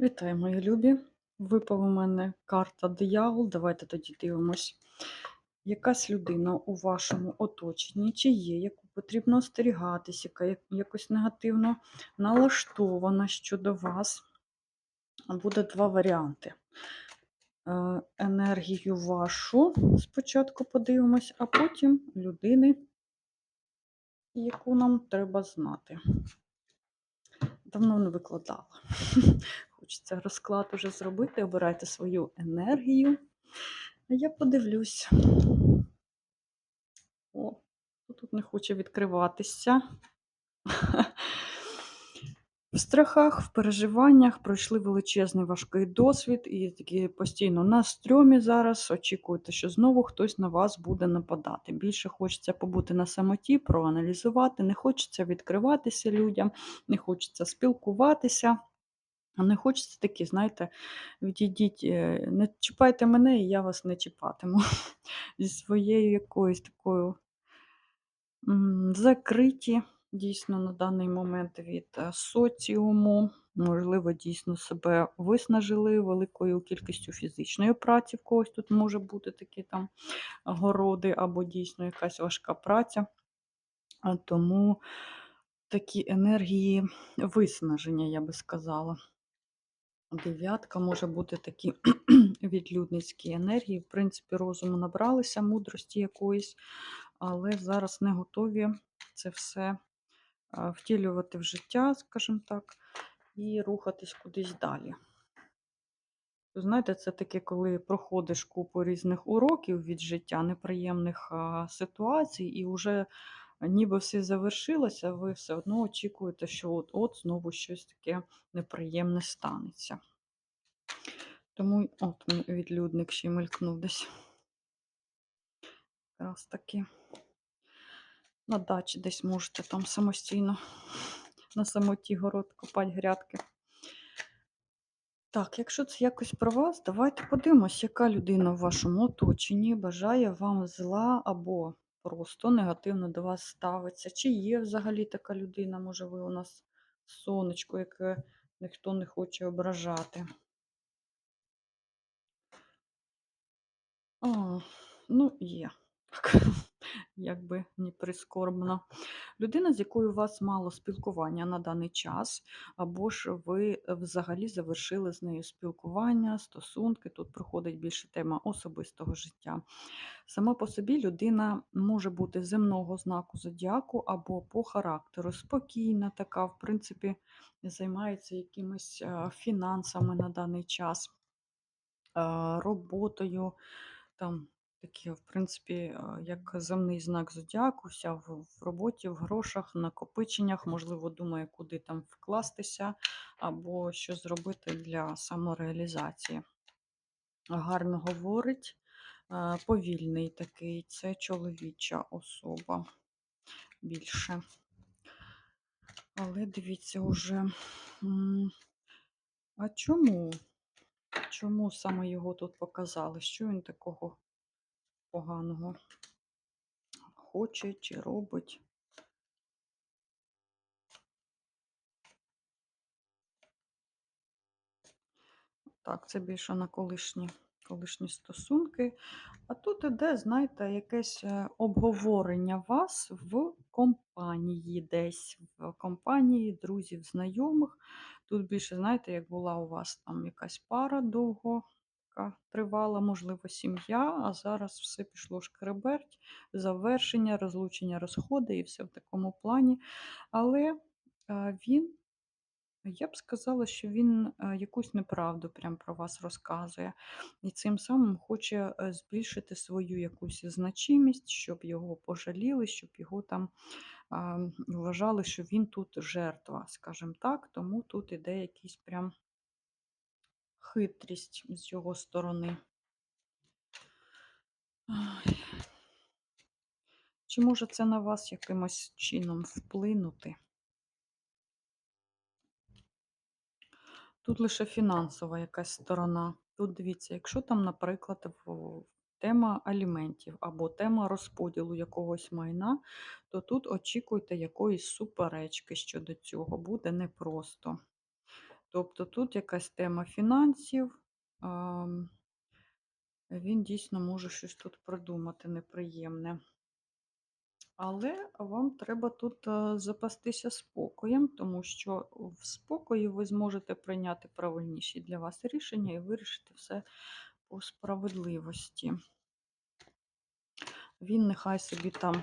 Вітаю, мої любі! Випав у мене карта диявол. Давайте тоді дивимось. Якась людина у вашому оточенні, чи є, яку потрібно остерігатись, яка якось негативно налаштована щодо вас. Буде два варіанти. Е, Енергію вашу спочатку подивимось, а потім людини, яку нам треба знати. Давно не викладала. Хочеться розклад уже зробити. Обирайте свою енергію. А я подивлюсь. О, тут не хоче відкриватися. В страхах, в переживаннях пройшли величезний важкий досвід, і такі постійно на стрьомі зараз очікуєте, що знову хтось на вас буде нападати. Більше хочеться побути на самоті, проаналізувати, не хочеться відкриватися людям, не хочеться спілкуватися. А не хочеться такі, знаєте, відійдіть, е, не чіпайте мене, і я вас не чіпатиму. Зі своєю якоюсь такою закриті, дійсно, на даний момент від е, соціуму. Можливо, дійсно себе виснажили великою кількістю фізичної праці. В когось тут може бути такі там городи, або дійсно якась важка праця. Тому такі енергії виснаження, я би сказала. Дев'ятка може бути такі відлюдницькі енергії. В принципі, розуму набралися, мудрості якоїсь, але зараз не готові це все втілювати в життя, скажімо так, і рухатись кудись далі. Знаєте, це таке, коли проходиш купу різних уроків від життя, неприємних ситуацій, і вже ніби все завершилося, ви все одно очікуєте, що от-от знову щось таке неприємне станеться. Тому от відлюдник ще й мелькнув десь. Якраз таки на дачі десь можете там самостійно на самоті город копати грядки. Так, якщо це якось про вас, давайте подивимось, яка людина в вашому оточенні бажає вам зла або просто негативно до вас ставиться. Чи є взагалі така людина, може ви у нас сонечко, яке ніхто не хоче ображати. А, ну, є. Якби не прискорбно. Людина, з якою у вас мало спілкування на даний час, або ж ви взагалі завершили з нею спілкування, стосунки. Тут проходить більше тема особистого життя. Сама по собі людина може бути земного знаку зодіаку або по характеру. Спокійна, така, в принципі, займається якимись е, фінансами на даний час, е, роботою. Там такі, в принципі, як земний знак зодіаку, вся в, в роботі, в грошах, накопиченнях, можливо, думає, куди там вкластися, або що зробити для самореалізації. Гарно говорить, повільний такий, це чоловіча особа більше. Але дивіться уже. А чому? Чому саме його тут показали? Що він такого поганого хоче чи робить? Так, це більше на колишні, колишні стосунки. А тут іде, знаєте, якесь е, обговорення вас в компанії десь, в компанії друзів, знайомих. Тут більше, знаєте, як була у вас там якась пара довго яка тривала, можливо, сім'я, а зараз все пішло шкереберть, завершення, розлучення, розходи і все в такому плані. Але е, він я б сказала, що він е, якусь неправду прям про вас розказує, і цим самим хоче е, збільшити свою якусь значимість, щоб його пожаліли, щоб його там вважали, що він тут жертва, скажімо так. Тому тут іде якийсь прям хитрість з його сторони. Чи може це на вас якимось чином вплинути? Тут лише фінансова якась сторона. Тут дивіться, якщо там, наприклад, тема аліментів або тема розподілу якогось майна, то тут очікуйте якоїсь суперечки щодо цього. Буде непросто. Тобто тут якась тема фінансів. Він дійсно може щось тут придумати неприємне. Але вам треба тут е, запастися спокоєм, тому що в спокої ви зможете прийняти правильніші для вас рішення і вирішити все по справедливості. Він нехай собі там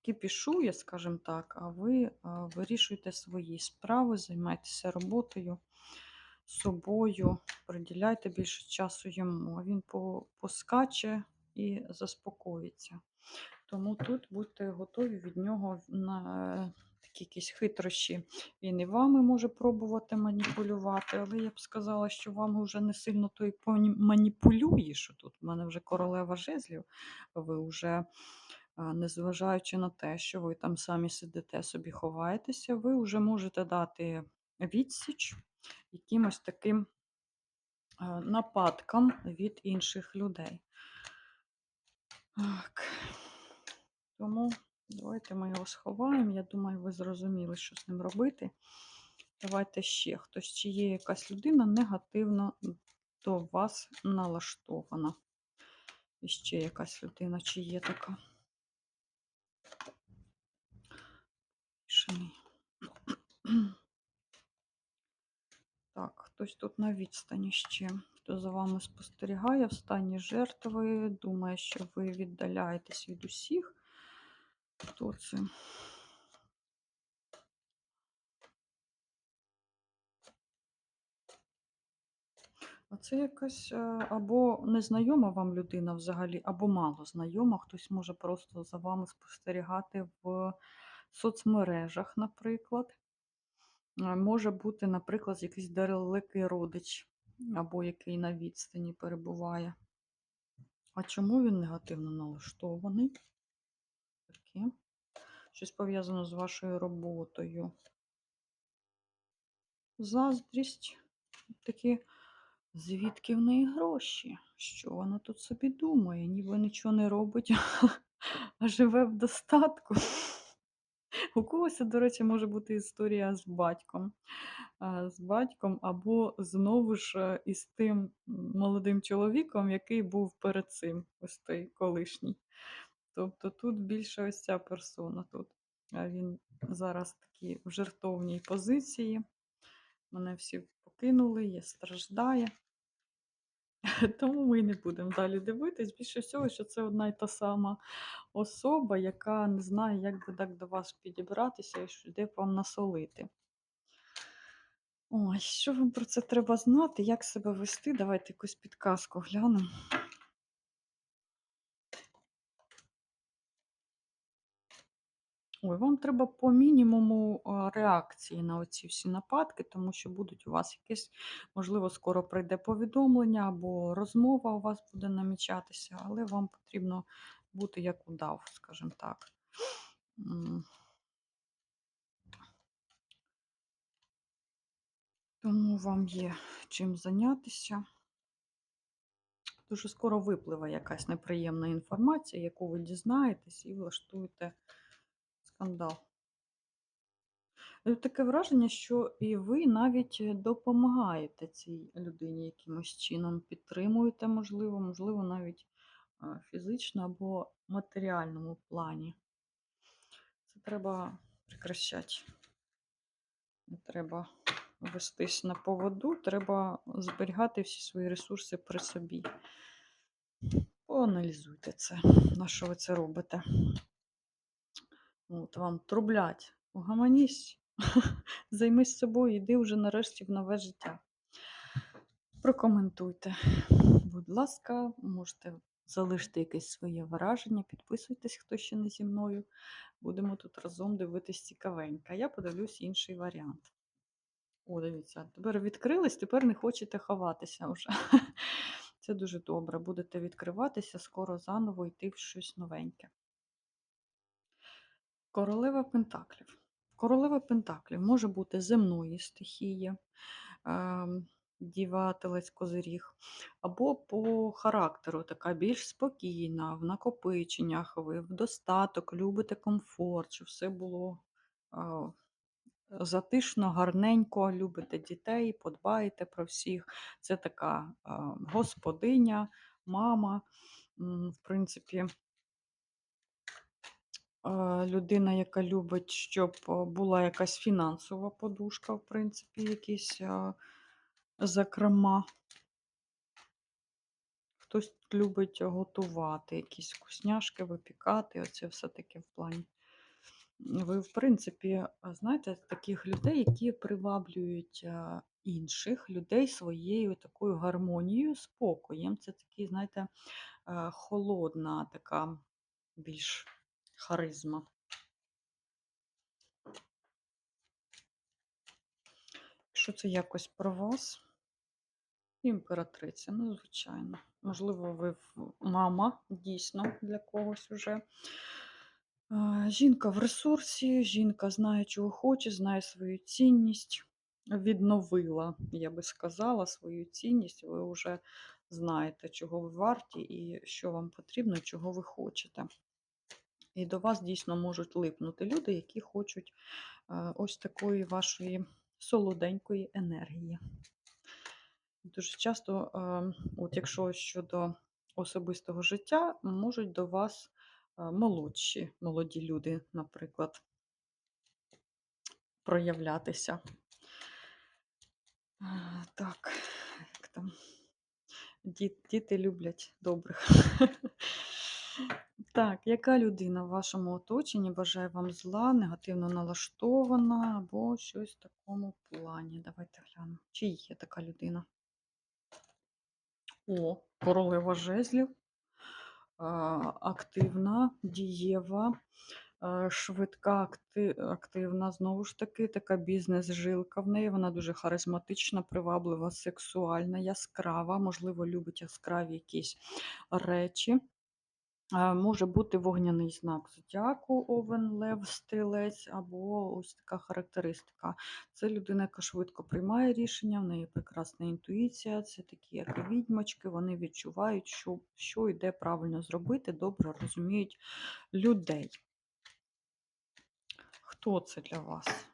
е, кипішує, скажімо так, а ви е, вирішуєте свої справи, займайтеся роботою, собою, приділяйте більше часу йому. Він поскаче і заспокоїться. Тому тут будьте готові від нього на такі якісь хитрощі. Він і вами може пробувати маніпулювати, але я б сказала, що вам вже не сильно той маніпулює, що тут в мене вже королева жезлів. Ви вже, незважаючи на те, що ви там самі сидите, собі ховаєтеся, ви вже можете дати відсіч якимось таким нападкам від інших людей. Так. Тому давайте ми його сховаємо. Я думаю, ви зрозуміли, що з ним робити. Давайте ще хтось, чи є якась людина негативно до вас налаштована. І ще якась людина, чи є така. Пішений. Так, хтось тут на відстані ще. Хто за вами спостерігає в стані жертви, думає, що ви віддаляєтесь від усіх. Хто це? А це якась е, або незнайома вам людина взагалі, або мало знайома. Хтось може просто за вами спостерігати в соцмережах, наприклад. Е, Може бути, наприклад, якийсь далекий родич, або який на відстані перебуває. А чому він негативно налаштований? Таке. Щось пов'язано з вашою роботою. Заздрість. Такі, звідки в неї гроші? Що вона тут собі думає? Ніби нічого не робить, а живе в достатку. У когось, до речі, може бути історія з батьком. З батьком, або знову ж е, із тим молодим чоловіком, який був перед цим, ось той колишній. Тобто тут більше ось ця персона тут. Він зараз такий в жертовній позиції. Мене всі покинули, є страждає. Тому ми не будемо далі дивитись. Більше всього, що це одна й та сама особа, яка не знає, як би так до вас підібратися і де б вам насолити. Ой, що вам про це треба знати, як себе вести? Давайте якусь підказку глянемо. Ой, вам треба по мінімуму реакції на оці всі нападки, тому що будуть у вас якесь, можливо, скоро прийде повідомлення або розмова у вас буде намічатися, але вам потрібно бути як удав, скажімо так. Тому вам є чим зайнятися. Дуже скоро випливе якась неприємна інформація, яку ви дізнаєтесь і влаштуєте скандал. Е, Таке враження, що і ви навіть е, допомагаєте цій людині якимось чином, підтримуєте, можливо, можливо, навіть фізично або матеріальному плані. Це треба прекращати. Не треба вестись на поводу, треба зберігати всі свої ресурси при собі. Поаналізуйте це, на що ви це робите. От вам трублять. Угаманісь, займись собою, йди вже нарешті в нове життя. Прокоментуйте, будь ласка, можете залишити якесь своє враження, підписуйтесь, хто ще не зі мною. Будемо тут разом дивитись цікавенько. Я подивлюсь інший варіант. О, дивіться, тепер відкрились, тепер не хочете ховатися вже. Це дуже добре. Будете відкриватися, скоро заново йти в щось новеньке. Королева Пентаклів. Королева Пентаклів може бути земної стихії, ем, діва телець козиріг, або по характеру така більш спокійна, в накопиченнях, ви в достаток, любите комфорт, щоб все було затишно, гарненько, любите дітей, подбаєте про всіх. Це така господиня, мама, в принципі, людина, яка любить, щоб була якась фінансова подушка, в принципі, якісь а, закрома. Хтось любить готувати, якісь вкусняшки, випікати. Оце все таке в плані. Ви, в принципі, знаєте, таких людей, які приваблюють інших людей своєю такою гармонією, спокоєм. Це такий, знаєте, холодна така більш харизма. Що це якось про вас? Імператриця, ну, звичайно. Можливо, ви мама дійсно для когось уже. Жінка в ресурсі, жінка знає, чого хоче, знає свою цінність. Відновила, я би сказала, свою цінність. Ви вже знаєте, чого ви варті і що вам потрібно, чого ви хочете. І до вас дійсно можуть липнути люди, які хочуть е, ось такої вашої солоденької енергії. Дуже часто, е, от якщо щодо особистого життя, можуть до вас е, молодші, молоді люди, наприклад, проявлятися. Е, Так, як там? Діти люблять добрих. Так, яка людина в вашому оточенні бажає вам зла, негативно налаштована або щось в такому плані? Давайте глянемо. Чи є така людина? О, королева жезлів. Активна, дієва, швидка, активна, знову ж таки, така бізнес-жилка в неї. Вона дуже харизматична, приваблива, сексуальна, яскрава, можливо, любить яскраві якісь речі. Е, Може бути вогняний знак зодіаку, овен, лев, стрілець, або ось така характеристика. Це людина, яка швидко приймає рішення, в неї прекрасна інтуїція, це такі, як і відьмачки, вони відчувають, що, що йде правильно зробити, добре розуміють людей. Хто це для вас?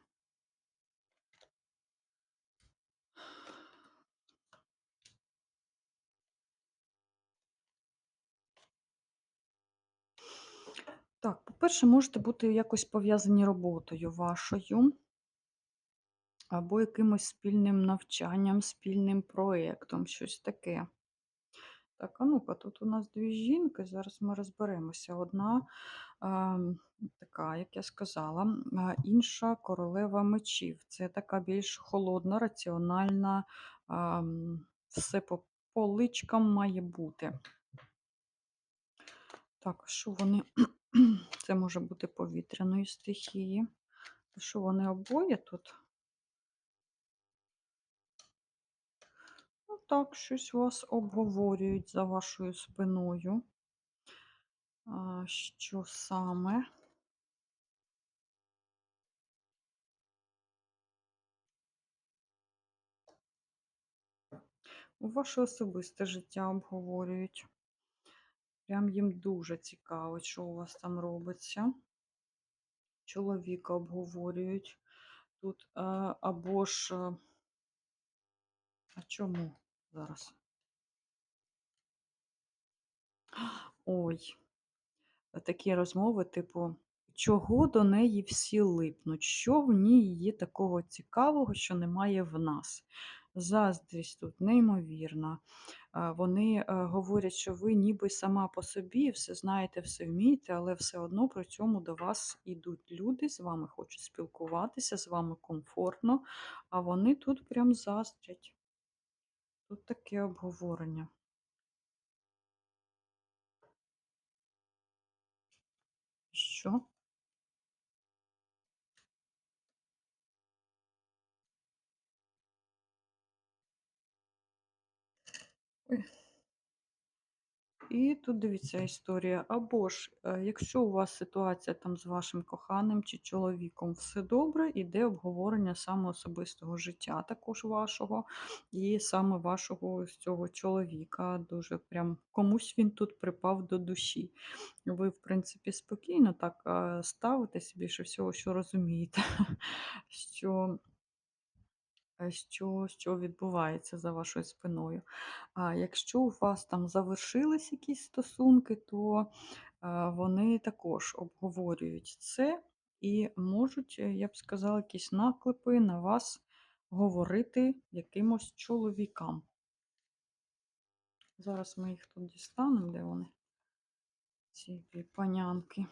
Так, по-перше, можете бути якось пов'язані роботою вашою, або якимось спільним навчанням, спільним проєктом, щось таке. Так, а ну-ка, тут у нас дві жінки, зараз ми розберемося. Одна ем, така, як я сказала, інша королева мечів. Це така більш холодна, раціональна, ем, все по поличкам має бути. Так, що вони? Це може бути повітряної стихії. Що вони обоє тут? Ну так, щось вас обговорюють за вашою спиною. А, Що саме? Ваше особисте життя обговорюють. Прям їм дуже цікаво, що у вас там робиться. Чоловіка обговорюють тут. е, Або ж. е, А чому зараз? Ой, такі розмови, типу, чого до неї всі липнуть? Що в ній є такого цікавого, що немає в нас? Заздрість тут неймовірна. Вони е, говорять, що ви ніби сама по собі все знаєте, все вмієте, але все одно при цьому до вас ідуть люди, з вами хочуть спілкуватися, з вами комфортно, а вони тут прям заздрять. Тут таке обговорення. Що? І тут дивіться історія. Або ж, е, якщо у вас ситуація там з вашим коханим чи чоловіком все добре, іде обговорення саме особистого життя, також вашого, і саме вашого цього чоловіка. Дуже прям комусь він тут припав до душі. Ви, в принципі, спокійно так е, ставитесь більше всього, що розумієте, що що, що відбувається за вашою спиною. А якщо у вас там завершились якісь стосунки, то е, вони також обговорюють це і можуть, е, я б сказала, якісь наклепи на вас говорити якимось чоловікам. Зараз ми їх тут дістанемо, де вони, ці панянки.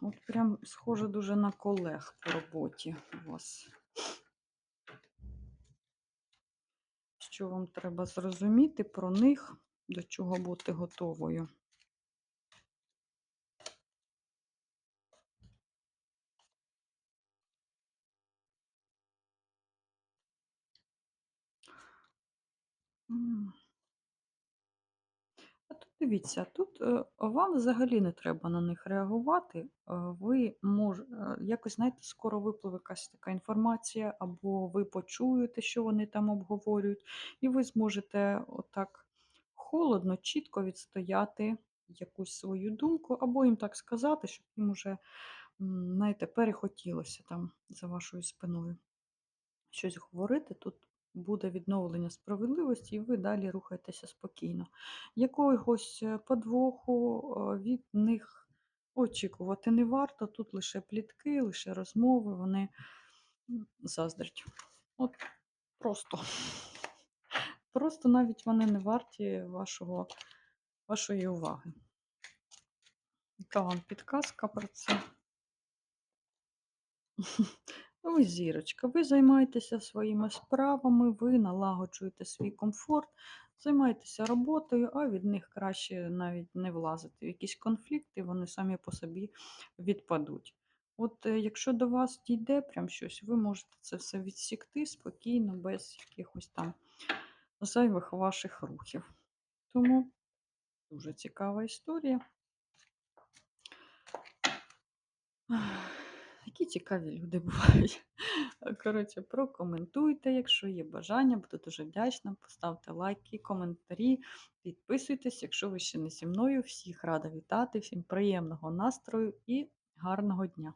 От прям схоже дуже на колег по роботі у вас. Що вам треба зрозуміти про них, до чого бути готовою? М. Дивіться, тут е, вам взагалі не треба на них реагувати. Е, Ви мож, е, якось, знаєте, скоро випливе якась така інформація, або ви почуєте, що вони там обговорюють, і ви зможете отак холодно, чітко відстояти якусь свою думку, або їм так сказати, щоб їм уже, знаєте, перехотілося там за вашою спиною щось говорити, тут буде відновлення справедливості, і ви далі рухаєтеся спокійно. Якогось е, подвоху від них очікувати не варто. Тут лише плітки, лише розмови, вони заздрять. От просто. Просто навіть вони не варті вашого, вашої уваги. Яка вам підказка про це? Ви зірочка, ви займаєтеся своїми справами, ви налагоджуєте свій комфорт, займаєтеся роботою, а від них краще навіть не влазити в якісь конфлікти, вони самі по собі відпадуть. От е, якщо до вас дійде прям щось, ви можете це все відсікти спокійно, без якихось там зайвих ваших рухів. Тому дуже цікава історія. Які цікаві люди бувають. Коротше, прокоментуйте, якщо є бажання, буду дуже вдячна. Поставте лайки, коментарі, підписуйтесь, якщо ви ще не зі мною. Всіх рада вітати, всім приємного настрою і гарного дня!